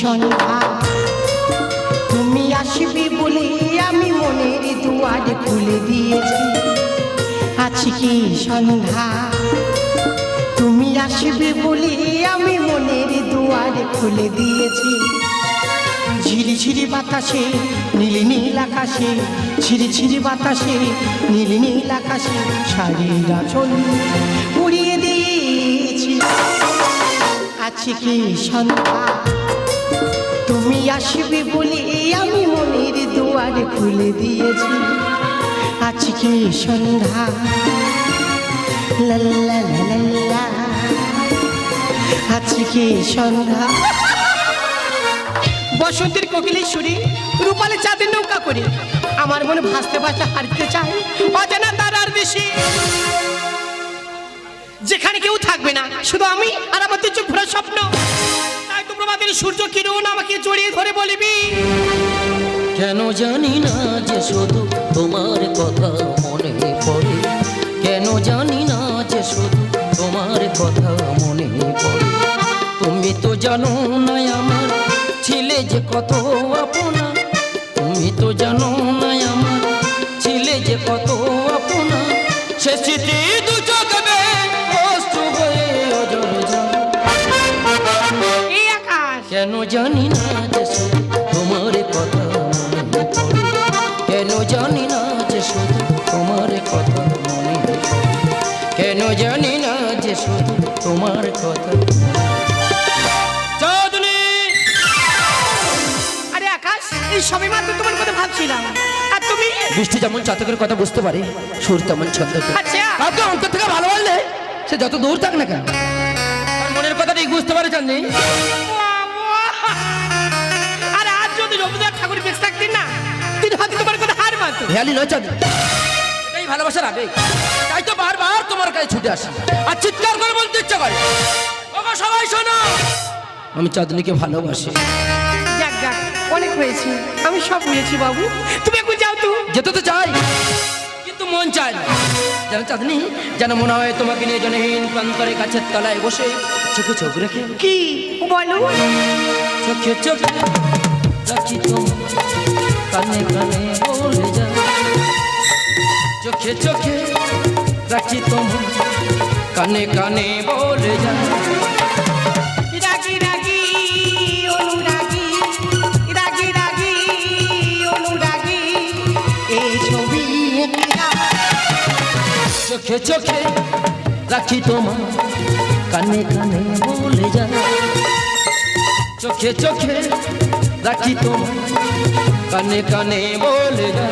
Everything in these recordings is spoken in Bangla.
সন্ধ্যা তুমি আসবে বলে আমি মনের দুয়ার খুলে দিয়েছি। আছে কি সন্ধ্যা? তুমি আসবে বলে আমি মনের দুয়ার খুলে দিয়েছি। ঝিরি ঝিরি বাতাসে নীল নীল আকাশে ঝিরি ঝিরি বাতাসে নীল নীল আকাশে শাড়ির আচল উড়িয়ে দিয়েছি আছে কি সন্ধ্যা? তুমি আসবে বলে আমি মনের দুয়ার খুলে দিয়েছি। আছে কি সন্ধ্যা? লা লা লা লা লা। আছে কি সন্ধ্যা? বসন্তের কোকিলেশ্বরী রূপালে চাঁদের নৌকা করে আমার মনে ভাসতে ভাসতে হারতে চাই অজানা তার আর দেশে। যেখানে কেউ থাকবে না, শুধু আমি আর আমার তো চোখ ভরা স্বপ্ন। প্রভাতের সূর্য কিরণ আমাকে জড়িয়ে ধরে বলবি? কেন জানি না যে শুধু তোমার কথা মনে পড়ে। কেন জানি না যে শুধু তোমার কথা মনে পড়ে। তুমি তো জানো না আমার ছিলে যে কত আপনা। তুমি তো জানো না আমার তোমার কথা। চাঁদনি আরে আকাশ এই সবে মাত্র তোমার কথা ভাবছিলাম। আর তুমি? বৃষ্টি যেমন চাতকের কথা বুঝতে পারে সুর তেমন ছন্দ আচ্ছা। কাউকে অন্তর থেকে ভালোবাসলে সে যত দূর থাক না কেন। মনের কথা ঠিক বুঝতে পারে চাঁদনি। আরে আজ যদি রবীন্দ্রনাথ ঠাকুর বেঁচে থাকতেন না তিনি হয়তো তোমার কথা হার মানত। হেয়ালি নয় চাঁদনি। এটাই ভালোবাসার আবেগ তাই তো বারবার তোমার কাছে ছুটে আসি। আর চিৎকার করে বলতে ইচ্ছা করে। ওগো সবাই শোনো। আমি চাঁদনিকে ভালোবাসি। যাক যাক অনেক হয়েছে। আমি সব বুঝেছি বাবু। তুমি এখন যাও তো। যেতে তো চাই কিন্তু মন চায় না। যেন চাঁদনি যেন মনে হয় তোমাকে নিয়ে জনহীন প্রান্তরে গাছের তলায় বসে চোখে চোখ রেখে। কি? বলো। চোখে চোখে রাখি তো কানে কানে বলে যা চোখে চোখে রাখি তো কানে কানে বলে যা রাগি রাগি অনুরাগী। রাগি রাগি অনুরাগী। এই ছবি এঁকে দাও। চোখে চোখে রাখি তোমার। কানে কানে বলে যা চোখে চোখে রাখি তোমার। কানে কানে বলে যা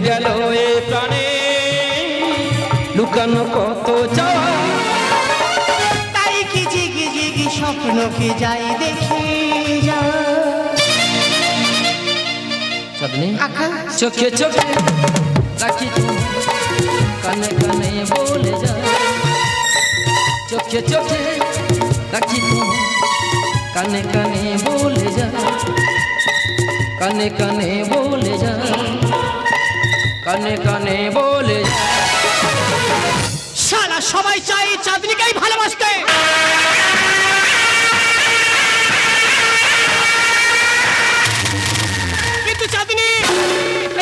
গেল এ প্রাণে। লুকানো কত চাওয়া। তাই কি জিগি জিগি স্বপ্নকে যাই দেখে যা। চোখে চোখে রাখি কানে কানে বলে যা। চোখে চোখে রাখি কানে কানে বলে যা। কানে কানে বলে যা। কানে কানে বলে। সারা সবাই চাই চাঁদনিকেই ভালোবাসতে। কিন্তু চাঁদনি,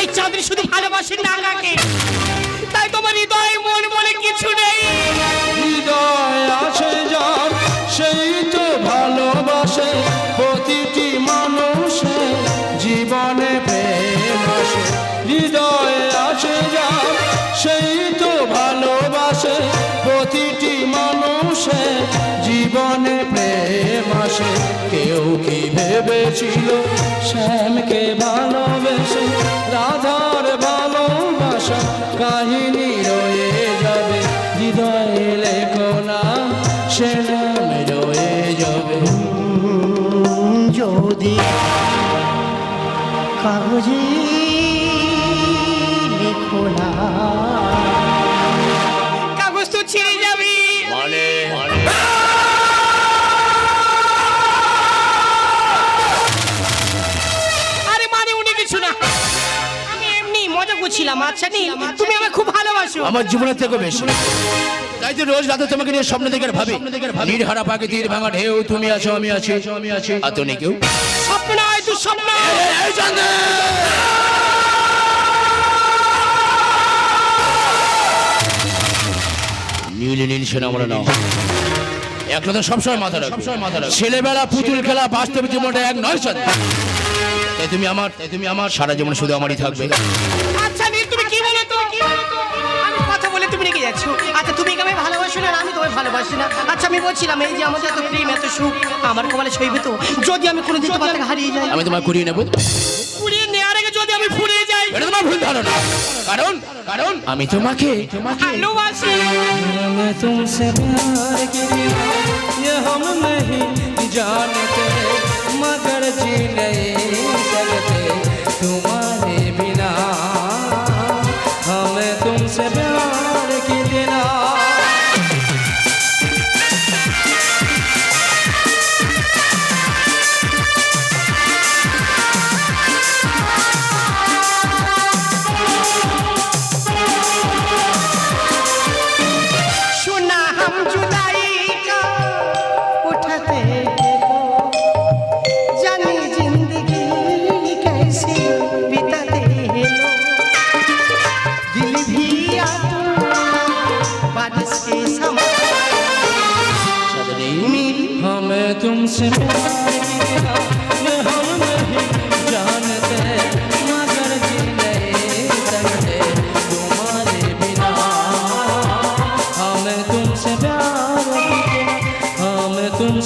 এই চাঁদনি শুধু ভালোবাসে নাঙ্গাকে তাই তোমার ভেবেছিল শ্যামকে ভালোবেসে। করছিলাম আচ্ছা নীল তুমি আমাকে খুব ভালোবাসো। আমার জীবনের থেকে বেশি। তাই তো রোজ রাতে তোমাকে নিয়ে স্বপ্ন দেখে ভাবি নির্হারা পাকে তীর ভাঙা ঢেউ তুমি আছো আমি আছি। আমি আছি আর তো নেই কেউ? স্বপ্ন নয় তুই স্বপ্ন এই জানে নীল নীল সেনা আমরা নাও। এক কথা সবসময় মাথা রাখো। সবসময় মাথা রাখো। ছেলেবেলা পুতুল খেলা বাস্তবে জীবনটা এক নয় সাথে তাই তুমি আমার তাই তুমি আমার সারা জীবন শুধু আমারই থাকবে আচ্ছা নীল তুমি কি বলো তো কি বলো তো? আমি কথা বলে তুমি রেগে যাচ্ছ আচ্ছা তুমি কি আমায় ভালোবাসো না আর আমি তোমায় ভালোবাসি না আচ্ছা আমি বলছিলাম এই যে আমাদের এত প্রেম এত সুখ আমার কপালে সইবে তো যদি আমি কোনোদিন তোমার থেকে হারিয়ে যাই আমি তোমায় করিয়ে নেবো পুড়িয়ে নেওয়ার আগে যদি আমি ফুরিয়ে যাই এটা তোমার ভুল ধারণা কারণ কারণ আমি তোমাকে তোমাকে ভালোবাসি मैं तुमसे प्यार किया ये हम नहीं जानते મગર જી નહીં શકતે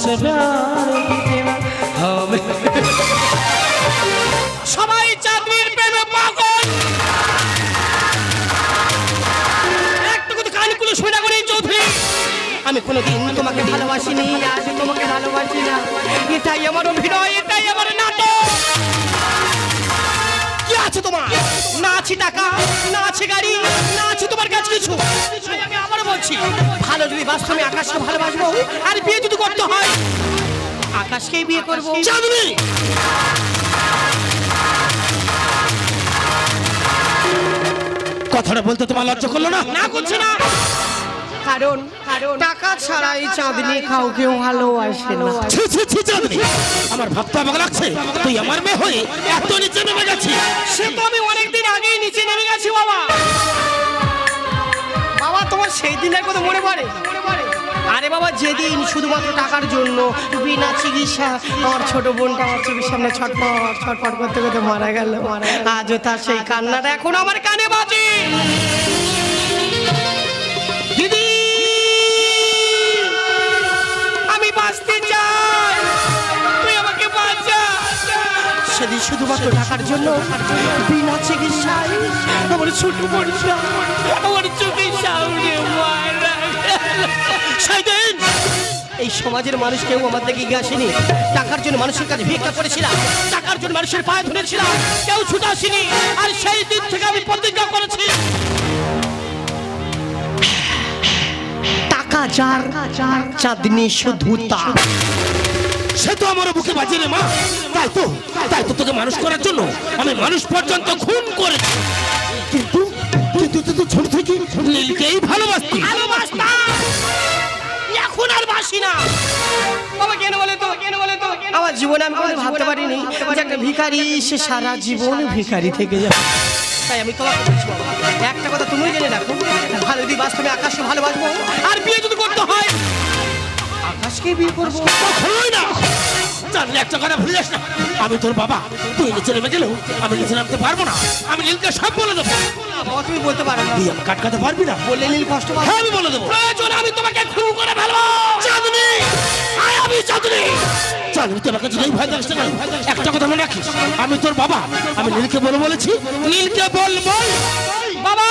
हमें तुमसे प्यार किया हमें সবাই চাকরির প্রেমে পাগল একটুকু তো কানকুলো শোনা করে চৌধুরী আমি কোনোদিন তোমাকে ভালোবাসিনি আজ তোমাকে ভালোবাসি না এটাই আমার অভিনয় এটাই আমার নাটক কি আছে তোমার না আছে টাকা না আছে গাড়ি না আছে তোমার কাছে কিছু তাই আমি আবার বলছি ভালো যদি বাস্তবে আকাশকে ভালোবাসবো। আর বিয়ে যদি করতে হয় আকাশকেই বিয়ে করব। চাঁদনি! কথাটা বলতে তোমার লজ্জা করল না? না করছে না। কারণ কারণ টাকা ছাড়া এই চাঁদনি কাউকেও ভালোবাসে না। ছি ছি ছি চাঁদনি! আমার ভাবতে আমাকে লাগছে। তুই আমার মেয়ে হয়ে এত নিচে নেমে গেছিস। সে তো আমি অনেকদিন আগেই নিচে নেমে গেছি বাবা। তোমার সেই দিনের কথা মনে পড়ে? আরে বাবা, যেদিন শুধুমাত্র টাকার জন্য বিনা চিকিৎসা আমার ছোট বোনটা আমার চোখের সামনে ছটফট ছটফট করতে করতে মারা গেল। আজও তার সেই কান্নাটা এখন আমার কানে বাজে। সেদিন শুধুমাত্র টাকার জন্য বিনা চিকিৎসায় আমার ছোট আমার সামনে এই সমাজের মানুষ কেউ আমার দিকে এগিয়ে আসেনি। টাকার জন্য মানুষের কাছে ভিক্ষা করেছিলাম। টাকার জন্য মানুষের পায়ে ধরেছিলাম। কেউ ছুটে আসেনি। আর সেই দিন থেকে আমি প্রতিজ্ঞা করেছি। টাকা যার, চাঁদনি শুধু তার। সে তো আমার বুকে বাজে রে মা। তাই তো তাই তো তোকে মানুষ করার জন্য আমি মানুষ পর্যন্ত খুন করেছি। কিন্তু কিন্তু তুই তো ছোট থেকে নীলকেই ভালোবাসতি। ভালোবাসতাম। এখন আর বাসি না। বাবা কেন বলে তো? কেন বলে তো? আমার জীবনে আমি কোনো ভাবতে পারিনি যে একটা ভিখারি সে সারা জীবন ভিখারি থেকে যাবে তাই আমি তোমাকে বলছি বাবা, একটা কথা তুমি জেনে রাখো। ভালো যদি বাস্তবে আকাশকে ভালোবাসবো। আর বিয়ে যদি করতে হয় আকাশকে বিয়ে করব। কখনোই না জানলে একটা কথা ভুলে যাস না। আমি তোর বাবা তুই নিচে নেমে গেলেও আমি নিচে নামতে পারব না। আমি নীলকে সব বলে দেবো। বাবা তুমি বলতে পারো না। তুই আমাকে কাটকাতে পারবি না। বললে নীল কষ্ট পাবে। হ্যাঁ আমি বলে দেবো। প্রয়োজন আমি তোমাকে খুন করে ফেলব। চাঁদনি! আয় আমি চাঁদনি! চাঁদনি তোর কাছে নেই ভয় দেখাস না একটা কথা মনে রাখিস? আমি তোর বাবা আমি নীলকে বলে বলেছি। নীলকে বল বল। বাবা!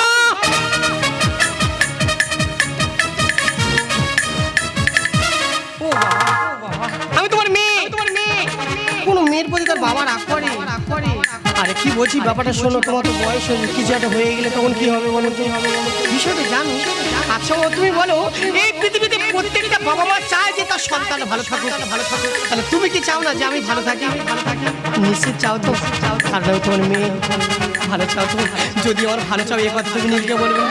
বলছি ব্যাপারটা শোনো তোমার তো বয়স হয়েছে কিছু একটা হয়ে গেলে তখন কি হবে বলো তো? বিষয়টা জানো। আচ্ছা তুমি বলো এই পৃথিবীতে প্রত্যেকটা বাবা মা চায় যে তার সন্তান ভালো থাকুক। ভালো থাকুক তাহলে তুমি কি চাও না যে আমি ভালো থাকি? আমি ভালো থাকি নিশ্চিত চাও তো। চাও নয় তোমার মেয়ে ভালো চাও তো যদি আমার ভালো চাও এই কথা তুমি নীলকে বলবে।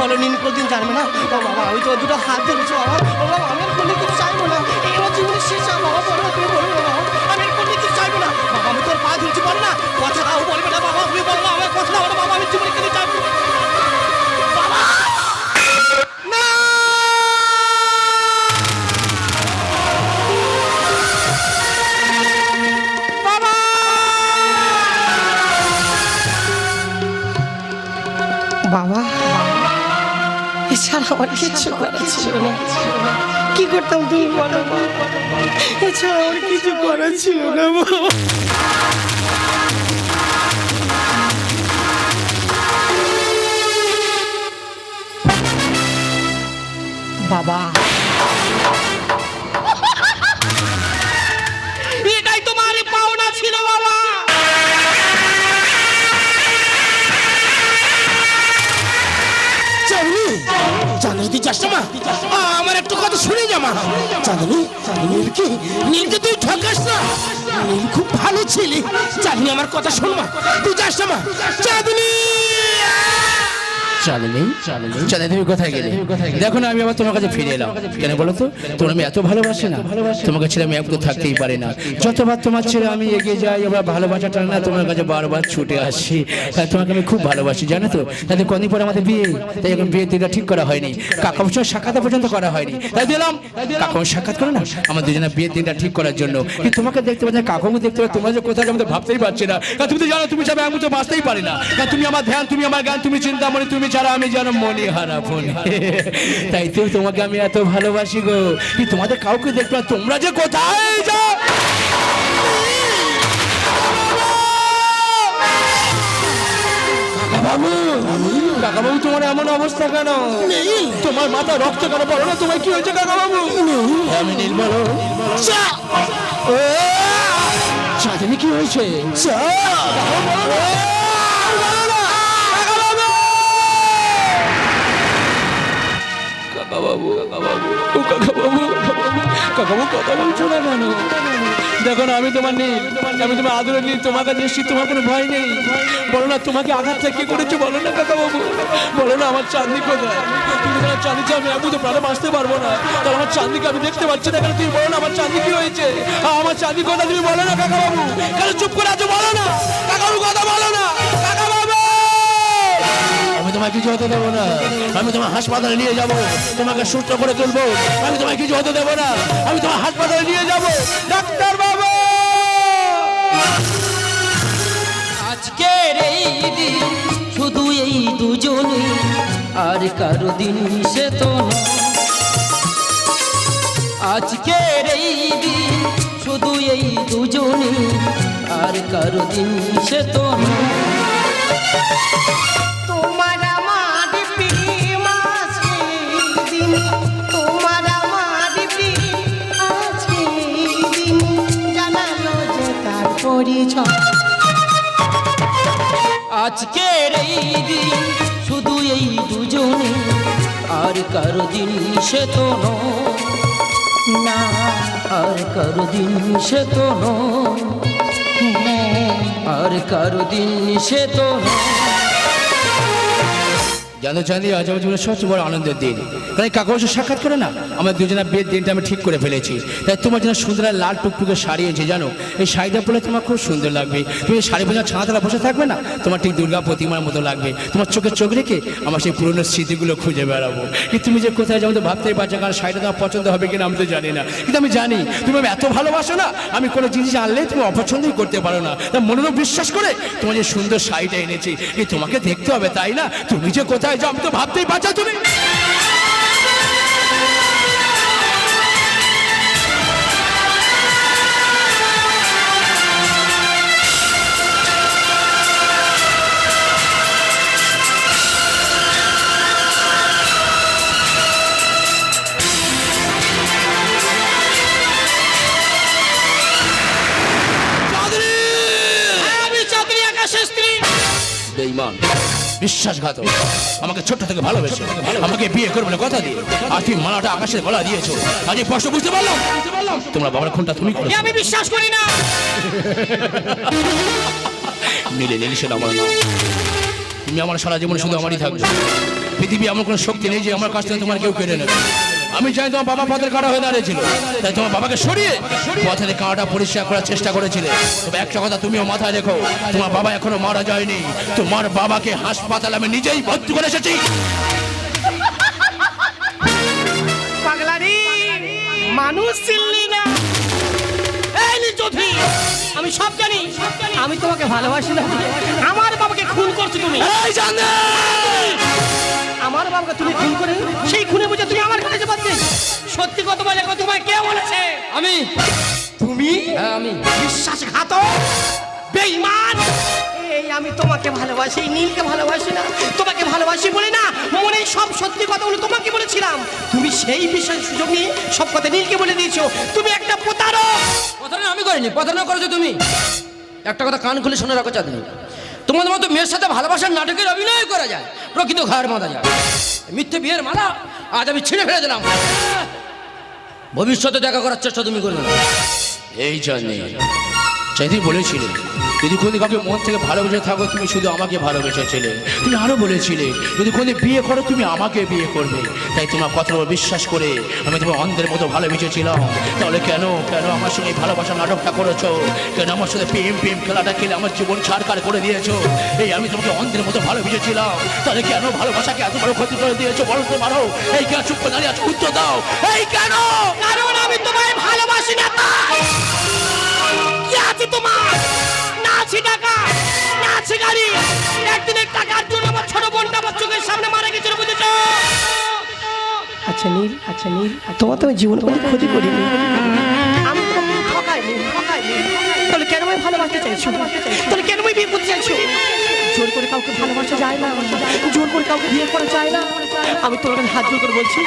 বলো নীল কোনদিন জানবে না? ও বাবা আমি তো দুটো হাত ধরেছি বাবা। বাবা আমি আর কোনো কিছু চাইব না। আমার জীবনের শেষ বাবা বলো তুমি বলবে আমার করার ছিল না। কি করতাম তুমি বলো? এছাড়া আমার কিছু করার ছিল না বাবা। এটাই তোমার পাওনা ছিল মা আমার একটু কথা শুনে যা চাঁদনি নীলকে তুই ঠকাস না? নীল খুব ভালো ছেলে। চাঁদনি, আমার কথা শোন, মা। তুই যাস না চাঁদনি চাঁদনি চাঁদনি তুমি কোথায় গেলে? দেখো না আমি আবার তোমার কাছে ফিরে এলাম। কেন বলো তো তোমার আমি এত ভালোবাসি না। তোমাকে ছেলে আমি একটু থাকতেই পারি না। যতবার তোমার ছেলে আমি এগিয়ে যাই আবার ভালোবাসাটা না তোমার কাছে বারবার ছুটে আসি। তোমাকে আমি খুব ভালোবাসি জানো তো? তাদের কদিন পরে আমাদের বিয়ে? তাই এখন বিয়ের দিনটা ঠিক করা হয়নি। কাকা সঙ্গে সাক্ষাৎ পর্যন্ত করা হয়নি। তাই দিলাম। কাকা সাক্ষাৎ করে না। আমার দুজনের বিয়ের দিনটা ঠিক করার জন্য। তোমাকে দেখতে পাচ্ছি কাকাকে দেখতে পাচ্ছি তোমরা যে কোথায় আমাদের ভাবতেই পারছি না। তুমি তো জানো তুমি ছাড়া আমি তো বাঁচতেই পারি না। তুমি আমার ধ্যান তুমি আমার জ্ঞান তুমি চিন্তা মনে তুমি ছাড়া আমি যেন মনে হারা ফোনে তাই তো তোমাকে আমি এত ভালোবাসি গো। কি তোমাদের কাউকে পাচ্ছি, তোমরা যে কোথায় যাও? বাবু কাকা তোমার এমন অবস্থা কেন? তোমার মাথা রক্ত কেন বলো না? তোমার কি হয়েছে কাকা বাবু আমি নীল বলো কি হয়েছে? কাকা বাবু কথা বলছো না কেন দেখো না, আমি তোমার নেই, আমি তোমার আদরে নেই, তোমার কাছে এসেছি, তোমার কোনো ভয় নেই। বলো না, তোমাকে আঘাতটা কি করেছ, বলো না কাকা বাবু। বলো না, আমার চাঁদনি কোথায়? তুমি তোমার চাঁদনি চাও আমি তো প্রাণে বাঁচতে পারব না। তাহলে আমার চাঁদনিকে আমি দেখতে পাচ্ছি না কেন? তুমি বলো না, আমার চাঁদনি কি হয়েছে? আমার চাঁদনি কোথায়? তুমি বলো না কাকা কেন চুপ করে আছো? বলো না। কাকা বাবু, কথা বলো না। তোমায় কিছু হতে দেবো না। আমি তোমার হাসপাতালে নিয়ে যাব। তোমাকে সুস্থ করে তুলবো। আমি তোমায় কিছু হতে দেবো না। আমি তোমার হাসপাতালে নিয়ে যাব। ডাক্তার বাবু! এই শুধু এই দুজনে, আর কারও দিন সে তো নয়। আজকের এই শুধু এই দুজনে, আর কারও দিন সে তো নয়। আজকের এই দিন শুধু এই দুজনে, আর কারও দিন সে তো না, আর কারও দিন সে তো আর কারও দিন সে তো নয়। জানো চাঁদি আজ আমার জীবনের সবচেয়ে বড় আনন্দের দিন। কারণ কাকা সাক্ষাৎ করে না, আমার দুজনের বিয়ের দিনটা আমি ঠিক করে ফেলেছি। তাই তোমার জন্য সুন্দর লাল টুকটুকে শাড়ি এনেছি, জানো? এই শাড়িটা পরে তোমার খুব সুন্দর লাগবে। তুমি শাড়ি বোঝা ছাঁতলা বসে থাকবে না? তোমার ঠিক দুর্গা প্রতিমার মতো লাগবে। তোমার চোখে চোখ রেখে আমার সেই পুরনো স্মৃতিগুলো খুঁজে বেড়াবো। কিন্তু তুমি যে কোথায় যাব তো ভাবতেই পারছ কারণ শাড়িটা তোমার পছন্দ হবে কিনা, আমি তো জানি না। কিন্তু আমি জানি, তুমি আমায় এত ভালোবাসো না, আমি কোনো জিনিস আনলে তুমি অপছন্দই করতে পারো না। তা মনোরম বিশ্বাস করে তোমার যে সুন্দর শাড়িটা এনেছি এই তোমাকে দেখতে হবে, তাই না? তুমি যে কোথায় যাও আমি তো ভাবতেই পারছ তুমি। বিশ্বাসঘাতক। আমাকে ছোট্ট থেকে ভালোবেসে। আমাকে বিয়ে করবে না কথা দিয়ে। আর তুমি মালাটা আকাশের গলা দিয়েছ। আজ এই প্রশ্ন বুঝতে পারলাম? তোমরা বাবার খুনটা তুমি করো আমি বিশ্বাস করি না। মিলে নিলিশের আমার না। তুমি আমার সারা জীবন শুধু আমারই থাকবে। পৃথিবী আমার কোনো শক্তি নেই যে আমার কাছ থেকে তোমার কেউ কেড়ে নেবে। আমি চাই তোমার বাবা পথের কাটা হয়ে দাঁড়িয়েছিল। তাই তোমার বাবাকে সরিয়ে পথের কাঁটা পরিষ্কার করার চেষ্টা করেছিলে। তবে একটা কথা তুমিও মাথায় রেখো তোমার বাবা এখনও মারা যায়নি। তোমার বাবাকে হাসপাতালে আমি নিজেই ভর্তি করে এসেছি। পাগলারি মানুষ চিনলি না। এই আমি সব জানি আমি তোমাকে ভালোবাসি না আমার বাবাকে খুন করছ তুমি। এই জানে। আমার বাবাকে তুমি খুন করে সেই খুনে বুঝে তুমি আমার কাছে পাচ্ছি সত্যি কথা বলে কথা তোমায় কে বলেছে? আমি। তুমি? হ্যাঁ আমি। বিশ্বাসঘাত বেঈমান। এই আমি তোমাকে ভালোবাসি নীলকে ভালোবাসি না তোমাকে ভালোবাসি বলে না মনে সব সত্যি কথাগুলো তোমাকে বলেছিলাম। তুমি সেই বিষয় সুযোগ নিয়ে সব কথা নীলকে বলে দিয়েছ। তুমি একটা প্রতারক। প্রতারণা আমি করিনি প্রতারণা করেছ তুমি। একটা কথা কান খুলে শুনে রাখো চাঁদনি। তোমাদের মতো মেয়ের সাথে ভালোবাসার নাটকের অভিনয় করা যায়, প্রকৃত ঘর মাদা যায়। মিথ্যে বিয়ের মালা আজ আমি ছিঁড়ে ফেলে দিলাম। ভবিষ্যতে দেখা করার চেষ্টা তুমি করবে না। এই জানি চাইদি বলেছিলে, যদি কোনো কাউকে মন থেকে ভালোবেসে থাকো, তুমি শুধু আমাকে ভালোবেসেছিলে। তুমি আরও বলেছিলে, যদি কোনো বিয়ে করো, তুমি আমাকে বিয়ে করবে। তাই তোমার কথা বিশ্বাস করে আমি তোমার অন্ধের মতো ভালোবেসেছিলাম। তাহলে কেন কেন আমার সঙ্গে ভালোবাসা নাটকটা করেছ? কেন আমার সাথে প্রেম প্রেম খেলাটা খেলে আমার জীবন ছাড়কার করে দিয়েছ? এই আমি তোমাকে অন্ধের মতো ভালোবেসেছিলাম। তাহলে কেন ভালোবাসাকে এত বড় ক্ষতি করে দিয়েছ? বলতে পারো এই কেন চুপ দাঁড়িয়ে আছো? উত্তর দাও। এই কেন? কারণ আমি তোমায় ভালোবাসি না আছে তোমার। না আছে টাকা না আছে গাড়ি। একদিনের টাকার জন্য আমার ছোট বোনটা আমার চোখের সামনে মারা গেছিল বুঝেছ? আচ্ছা নীল আচ্ছা নীল। তোমার তো আমি জীবনে কোনো ক্ষতি করিনি। আমি তোমাকে ঠকাইনি ঠকাইনি। তাহলে কেন আমি ভালোবাসতে চাইছো? তাহলে কেন আমি বিয়ে করতে চাইছো? জোর করে কাউকে ভালোবাসা যায় না। জোর করে কাউকে বিয়ে করা যায় না। আমি তোর কাছে হাত জোর করে বলছি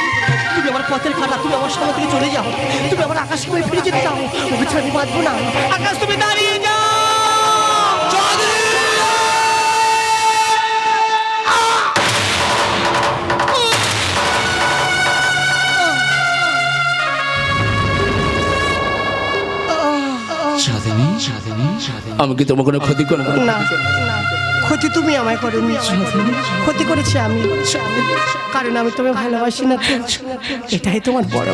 তুমি আমার পথের কাটা তুমি আমার সামনে থেকে চলে যাও। তুমি আমার আকাশকে আমি ফিরে যেতে চাও। ওকে ছাড়ি বাঁচবো না। আকাশ তুমি দাঁড়িয়ে যাও। আমি কি তোমার কোনো ক্ষতি করব না। ক্ষতি তুমি আমায় করনি। ক্ষতি করেছি আমি। কারণ আমি তোমায় ভালোবাসি না। এটাই তোমার বড়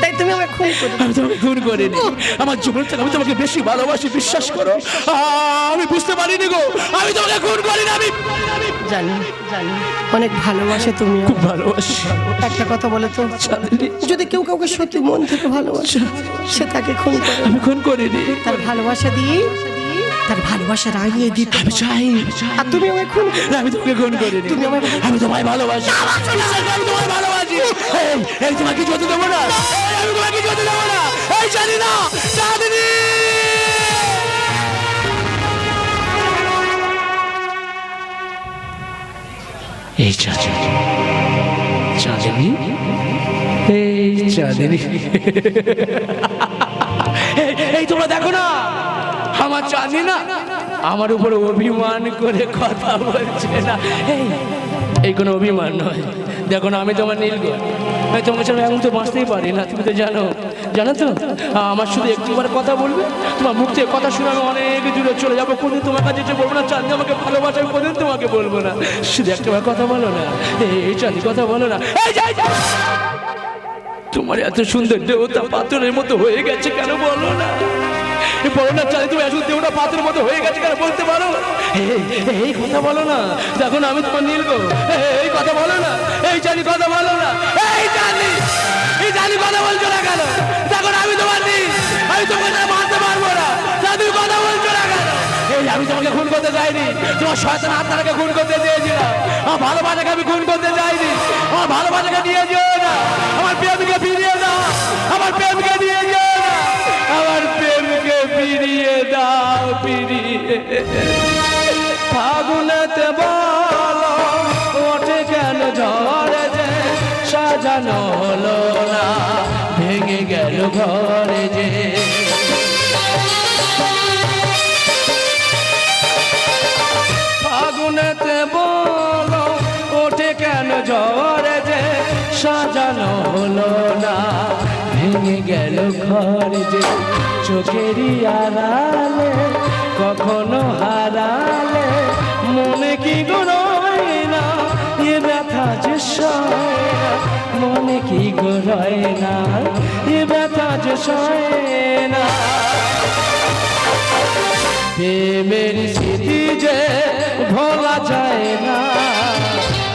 তাই তুমি আমায় খুন করে আমি তোমাকে খুন করিনি। আমার জীবন থেকে আমি তোমাকে বেশি ভালোবাসি বিশ্বাস করো। আমি বুঝতে পারিনি গো। আমি তোমাকে খুন করিনি আমি জানি জানি। অনেক ভালোবাসে তুমি খুব ভালোবাসি। একটা কথা বলে তো। যদি কেউ কাউকে সত্যি মন থেকে ভালোবাসে সে তাকে খুন করে। আমি খুন করিনি। তার ভালোবাসা দিয়ে তার ভালোবাসা রাগিয়ে দিতে আমি চাই আর তুমি আমায় খুন আমি তোমাকে খুন করিনি তুমি আমায় আমি তোমায় ভালোবাসি আমি তোমায় ভালোবাসি এই, তোমাকে কিছু হতে দেবো না এই, আমি তোমাকে কিছু হতে দেবো না এই জানি না চাঁদনি এই চাঁদনি চাঁদনি এই চাঁদনি এই তোমরা দেখো না আমার চাঁদনি না। আমার উপর অভিমান করে কথা বলছে না। এই কোনো অভিমান নয়। দেখো না, আমি তোমার নীলগ তোমাকে ছাড়া এমন তো বাঁচতেই পারি না, তুমি তো জানো। জানো তো? আমার শুধু একটিবার কথা বলবে। তোমার মুখ থেকে কথা শুনে আমি অনেক দূরে চলে যাব। কোনদিন তোমার কাছে এসে বলব না, চাঁদি আমাকে ভালোবাসে কোনদিন তোমাকে বলব না। শুধু একটিবার কথা বলো না। এই চাঁদি কথা বলো না। তোমার এত সুন্দর দেবতা পাথরের মতো হয়ে গেছে কেন বলো না? না মতো হয়ে গেছে কেন বলতে পারো? এই, কথা বলো না। দেখো না আমি তোমার এই কথা বলো না। এই জানি কথা বলো না। এই জানি। এই জানি কথা বলছো না কেন? দেখো না আমি তোমার নীল। আমি তোমাকে মানতে পারব না। কথা বলছো না কেন? এই আমি তোমাকে খুন করতে চাইনি তোমার শয়তান আত্মাটাকে খুন করতে চেয়েছিলাম। আমার ভালোবাসাকে আমি খুন করতে চাইনি আমার ভালোবাসাকে দিয়ে যেও না। আমার প্রেমকে ফিরিয়ে দাও। আমার প্রেমকে দিয়ে যেও না। আমার প্রেমকে ফিরিয়ে দাও, ফিরিয়ে। ফাগুনেতে বল, ওঠে কেন ঝড়ে যে, সাজানো হলো না, ভেঙে গেল ঘরে যে। ফাগুনেতে বল, ওঠে কেন ঝড়ে যে, সাজানো হলো না ভেঙে গেল ঘর যে চোখেরই আড়ালে, কখনো হারালে। মনে কি গড়ায় না এ ব্যথা যে মনে কি গড়ায় না এ ব্যথা যে সয় না? প্রেমের স্মৃতি যে ভোলা যায় না,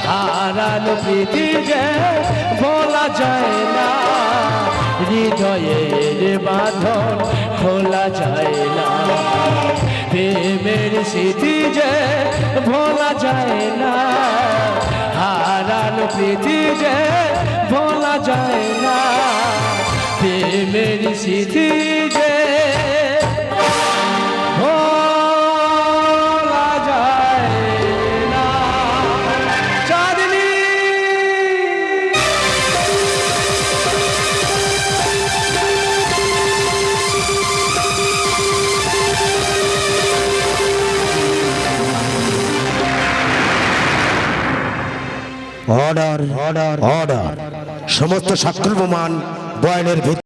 হারানো প্রীতি যে ভোলা যায় না। হৃদয়ের বাঁধন খোলা যায় না। প্রেমের স্মৃতি যে ভোলা যায় না। হারাল প্রীতি যে ভোলা যায় না। প্রেমের স্মৃতি অর্ডার অর্ডার অর্ডার সমস্ত সাক্ষর প্রমাণ বয়ানের ভিত্তি